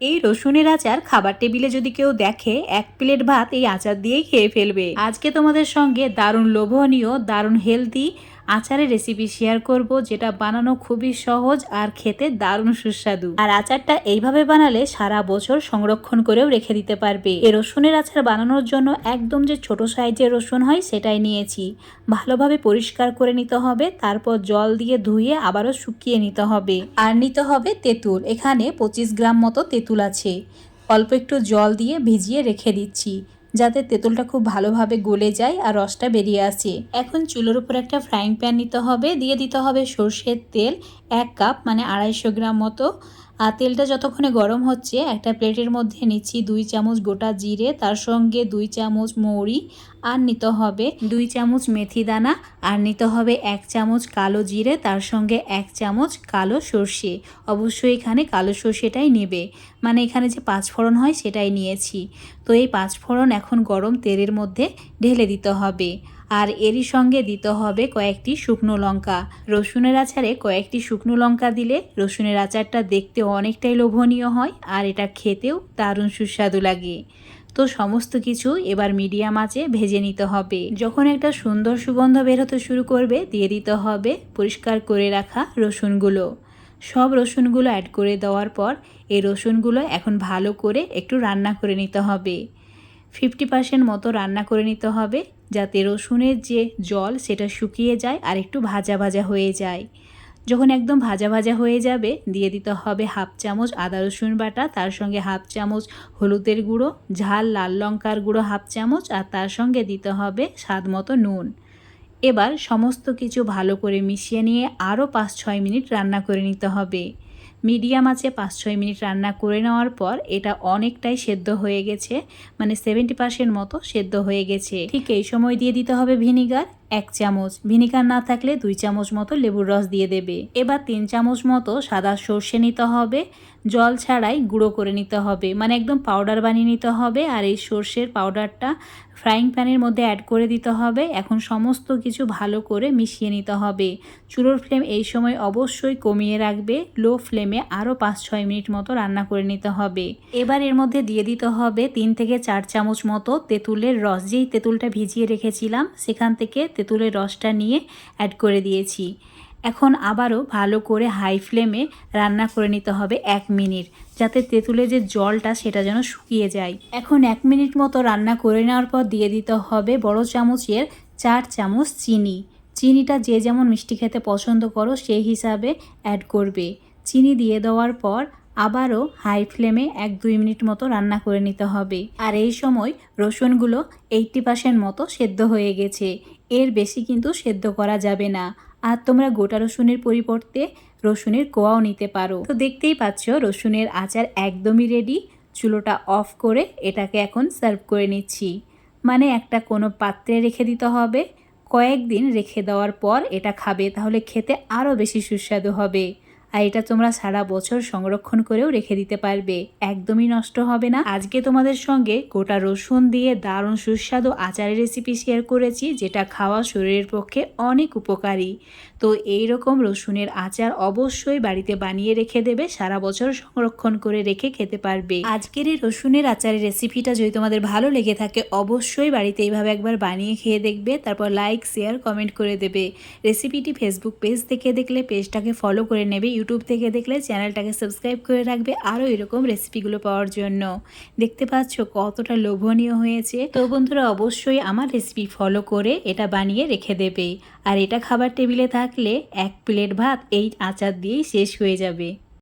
এই রসুনের আচার খাবার টেবিলে যদি কেউ দেখে, এক প্লেট ভাত এই আচার দিয়েই খেয়ে ফেলবে। আজকে তোমাদের সঙ্গে দারুণ লোভনীয়, দারুণ হেলদি আচারের রেসিপি শেয়ার করব, যেটা বানানো খুবই সহজ আর খেতে দারুণ সুস্বাদু। আর আচারটা এইভাবে বানালে সারা বছর সংরক্ষণ করেও রেখে দিতে পারবে। এ রসুনের আচার বানানোর জন্য একদম যে ছোট সাইজের রসুন হয়, সেটাই নিয়েছি। ভালোভাবে পরিষ্কার করে নিতে হবে, তারপর জল দিয়ে ধুয়ে আবারও শুকিয়ে নিতে হবে। আর নিতে হবে তেঁতুল। এখানে পঁচিশ গ্রাম মতো তেঁতুল আছে। অল্প একটু জল দিয়ে ভিজিয়ে রেখে দিচ্ছি। যাতে তেঁতুলটা খুব ভালোভাবে গলে যায় আর রসটা বেরিয়ে আসে। এখন চুলোর উপর একটা ফ্রাইং প্যান নিতে হবে। দিয়ে দিতে হবে সর্ষের তেল এক কাপ মানে আড়াইশো গ্রাম মতো। আর তেলটা যতক্ষণে গরম হচ্ছে, একটা প্লেটের মধ্যে নিচ্ছি দুই চামচ গোটা জিরে, তার সঙ্গে দুই চামচ মৌরি, আর নিতে হবে দুই চামচ মেথি দানা, আর নিতে হবে এক চামচ কালো জিরে, তার সঙ্গে এক চামচ কালো সর্ষে। অবশ্যই এখানে কালো সর্ষেটাই নেবে। মানে এখানে যে পাঁচফোড়ন হয় সেটাই নিয়েছি। তো এই পাঁচফোড়ন এখন গরম তেলের মধ্যে ঢেলে দিতে হবে। আর এরই সঙ্গে দিতে হবে কয়েকটি শুকনো লঙ্কা। রসুনের আচারে কয়েকটি শুকনো লঙ্কা দিলে রসুনের আচারটা দেখতে অনেকটাই লোভনীয় হয় আর এটা খেতেও দারুণ সুস্বাদু লাগে। তো সমস্ত কিছু এবার মিডিয়াম আঁচে ভেজে নিতে হবে। যখন একটা সুন্দর সুগন্ধ বের হতে শুরু করবে, দিয়ে দিতে হবে পরিষ্কার করে রাখা রসুনগুলো। সব রসুনগুলো অ্যাড করে দেওয়ার পর, এই রসুনগুলো এখন ভালো করে একটু রান্না করে নিতে হবে। ফিফটি পার্সেন্ট মতো রান্না করে নিতে হবে যাতে রসুনের যে জল সেটা শুকিয়ে যায় আর একটু ভাজা ভাজা হয়ে যায়। যখন একদম ভাজা ভাজা হয়ে যাবে, দিয়ে দিতে হবে হাফ চামচ আদা রসুন বাটা, তার সঙ্গে হাফ চামচ হলুদের গুঁড়ো, ঝাল লাল লঙ্কার গুঁড়ো হাফ চামচ, আর তার সঙ্গে দিতে হবে স্বাদ মতো নুন। এবার সমস্ত কিছু ভালো করে মিশিয়ে নিয়ে আরও পাঁচ ছয় মিনিট রান্না করে নিতে হবে। মিডিয়াম আছে, পাঁচ ছয় মিনিট রান্না করে নেওয়ার পর এটা অনেকটাই সেদ্ধ হয়ে গেছে মানে সেভেন্টি পার্সেন্ট মতো সেদ্ধ হয়ে গেছে। ঠিক এই সময় দিয়ে দিতে হবে ভিনিগার। এক চামচ ভিনিগার না থাকলে দুই চামচ মতো লেবুর রস দিয়ে দেবে। এবার তিন চামচ মতো সাদা সর্ষে নিতে হবে। জল ছাড়াই গুঁড়ো করে নিতে হবে। মানে একদম পাউডার বানিয়ে নিতে হবে আর এই সর্ষের পাউডারটা ফ্রাইং প্যানের মধ্যে অ্যাড করে দিতে হবে। এখন সমস্ত কিছু ভালো করে মিশিয়ে নিতে হবে। চুলোর ফ্লেম এই সময় অবশ্যই কমিয়ে রাখবে। লো ফ্লেমে আরও পাঁচ ছয় মিনিট মতো রান্না করে নিতে হবে। এবার এর মধ্যে দিয়ে দিতে হবে তিন থেকে চার চামচ মতো তেঁতুলের রস। যেই তেঁতুলটা ভিজিয়ে রেখেছিলাম, সেখান থেকে তেঁতুলের রসটা নিয়ে অ্যাড করে দিয়েছি। এখন আবারও ভালো করে হাই ফ্লেমে রান্না করে নিতে হবে এক মিনিট, যাতে তেঁতুলের যে জলটা সেটা যেন শুকিয়ে যায়। এখন এক মিনিট মতো রান্না করে নেওয়ার পর দিয়ে দিতে হবে বড় চামচের চার চামচ চিনি। চিনিটা যে যেমন মিষ্টি খেতে পছন্দ করো, সেই হিসাবে অ্যাড করবে। চিনি দিয়ে দেওয়ার পর আবারও হাই ফ্লেমে এক দুই মিনিট মতো রান্না করে নিতে হবে। আর এই সময় রসুনগুলো এইটটি পার্সেন্ট মতো সেদ্ধ হয়ে গেছে। এর বেশি কিন্তু সেদ্ধ করা যাবে না। আর তোমরা গোটা রসুনের পরিবর্তে রসুনের কোয়াও নিতে পারো। তো দেখতেই পাচ্ছ, রসুনের আচার একদমই রেডি চুলোটা অফ করে এটাকে এখন সার্ভ করে নিচ্ছি। মানে একটা কোনো পাত্রে রেখে দিতে হবে। কয়েকদিন রেখে দেওয়ার পর এটা খাবে, তাহলে খেতে আরও বেশি সুস্বাদু হবে। আর এটা তোমরা সারা বছর সংরক্ষণ করেও রেখে দিতে পারবে। একদমই নষ্ট হবে না। আজকে তোমাদের সঙ্গে গোটা রসুন দিয়ে দারুণ সুস্বাদু আচারের রেসিপি শেয়ার করেছি, যেটা খাওয়া শরীরের পক্ষে অনেক উপকারী। তো এই রকম রসুনের আচার অবশ্যই বাড়িতে বানিয়ে রেখে দেবে, সারা বছর সংরক্ষণ করে রেখে খেতে পারবে। আজকের এই রসুনের আচারের রেসিপিটা যদি তোমাদের ভালো লেগে থাকে, অবশ্যই বাড়িতে এইভাবে একবার বানিয়ে খেয়ে দেখবে, তারপর লাইক, শেয়ার, কমেন্ট করে দেবে। রেসিপিটি ফেসবুক পেজ থেকে দেখলে, পেজটাকে ফলো করে নেবে, ইউটিউব থেকে দেখলে, চ্যানেলটাকে সাবস্ক্রাইব করে রাখবে আরও এরকম রেসিপিগুলো পাওয়ার জন্য। দেখতে পাচ্ছ কতটা লোভনীয় হয়েছে। তো বন্ধুরা, অবশ্যই আমার রেসিপি ফলো করে এটা বানিয়ে রেখে দেবে। আর এটা খাবার টেবিলে থাকলে এক প্লেট ভাত এই আচার দিয়েই শেষ হয়ে যাবে।